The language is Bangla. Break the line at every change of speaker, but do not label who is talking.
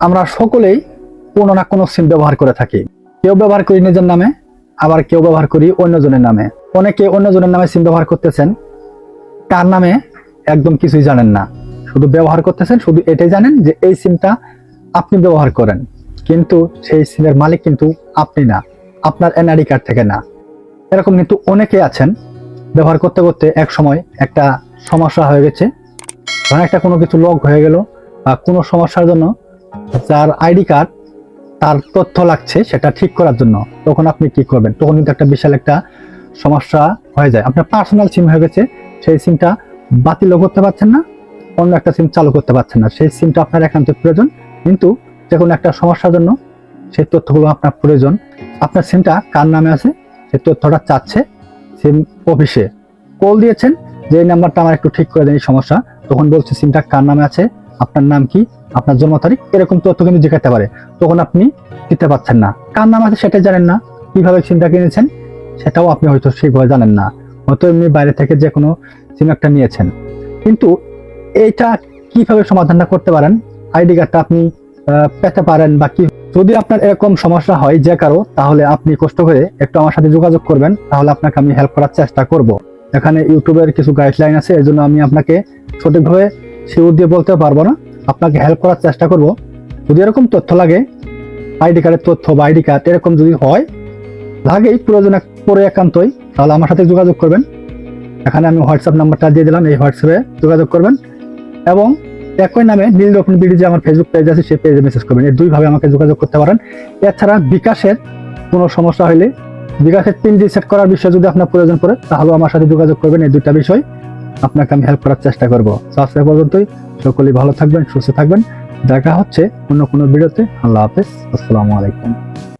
আমরা সকলেই কোনো না কোনো সিম ব্যবহার করে থাকি। কেউ ব্যবহার করি নিজের নামে, আবার কেউ ব্যবহার করি অন্যজনের নামে। অনেকে অন্যজনের নামে সিম ব্যবহার করতেছেন, তার নামে একদম কিছুই জানেন না। শুধু ব্যবহার করতেছেন, শুধু এটাই জানেন যে এই সিমটা আপনি ব্যবহার করেন। কিন্তু সেই সিমের মালিক কিন্তু আপনি না, আপনার এনআইডি কার্ড থেকে না। এরকম কিন্তু অনেকে আছেন, ব্যবহার করতে করতে এক সময় একটা সমস্যা হয়ে গেছে। ধরেন একটা কোনো কিছু লক হয়ে গেল, বা কোনো সমস্যার জন্য যার আইডি কার্ড তার তথ্য লাগছে সেটা ঠিক করার জন্য, তখন আপনি কি করবেন? তখন কিন্তু একটা বিশাল একটা সমস্যা হয়ে যায়। আপনার পার্সোনাল সিম হয়ে গেছে, সেই সিমটা বাতিলও করতে পারছেন না, অন্য একটা সিম চালু করতে পারছেন না। সেই সিমটা আপনার একান্ত প্রয়োজন, কিন্তু যে কোনো একটা সমস্যার জন্য সেই তথ্যগুলো আপনার প্রয়োজন, আপনার সিমটা কার নামে আছে? সেই তথ্যটা চাচ্ছে সিম অফিসে। কল দিয়েছেন যে এই নাম্বারটা আমার একটু ঠিক করে দেন এই সমস্যা, তখন বলছে সিমটা কার নামে আছে? আপনার নাম কি? আপনার জন্ম তারিখ? এরকম তথ্য কিন্তু জিজ্ঞাসা পারে। তখন আপনি দিতে পারছেন না। কার নাম আছে সেটাই জানেন না। কীভাবে সিমটা কিনেছেন সেটাও আপনি হয়তো সেইভাবে জানেন না। হয়তো এমনি বাইরে থেকে যে কোনো সিম একটা নিয়েছেন। কিন্তু এইটা কীভাবে সমাধানটা করতে পারেন? আইডি কার্ডটা আপনি পেতে পারেন বা কি? যদি আপনার এরকম সমস্যা হয় যে কারও, তাহলে আপনি কষ্ট করে একটু আমার সাথে যোগাযোগ করবেন। তাহলে আপনাকে আমি হেল্প করার চেষ্টা করব। এখানে ইউটিউবের কিছু গাইডলাইন আছে। এর জন্য আমি আপনাকে সঠিকভাবে শিওর দিয়ে বলতে পারব না। আপনাকে হেল্প করার চেষ্টা করব। যদি এরকম তথ্য লাগে আইডি কার্ডের তথ্য বা আইডি কার্ড এরকম যদি হয়, লাগেই প্রয়োজন পরে একান্তই, তাহলে আমার সাথে যোগাযোগ করবেন। এখানে আমি হোয়াটসঅ্যাপ নাম্বারটা দিয়ে দিলাম, এই হোয়াটসঅ্যাপে যোগাযোগ করবেন। এবং একই নামে নীল রকম বিডি যে আমার ফেসবুক পেজ আছে সেই পেজে মেসেজ করবেন। এই দুইভাবে আমাকে যোগাযোগ করতে পারেন। এছাড়া বিকাশের কোনো সমস্যা হলে বিকাশের পিন রিসেট করার বিষয়ে যদি আপনার প্রয়োজন পড়ে, তাহলেও আমার সাথে যোগাযোগ করবেন এই দুইটা বিষয়। আপনাকে আমি হেল্প করার চেষ্টা করব। তো আজকে পর্যন্তই। সকলেই ভালো থাকবেন, সুস্থ থাকবেন। দেখা হচ্ছে অন্য কোনো ভিডিওতে আল্লাহ হাফেজ। আসসালামু আলাইকুম।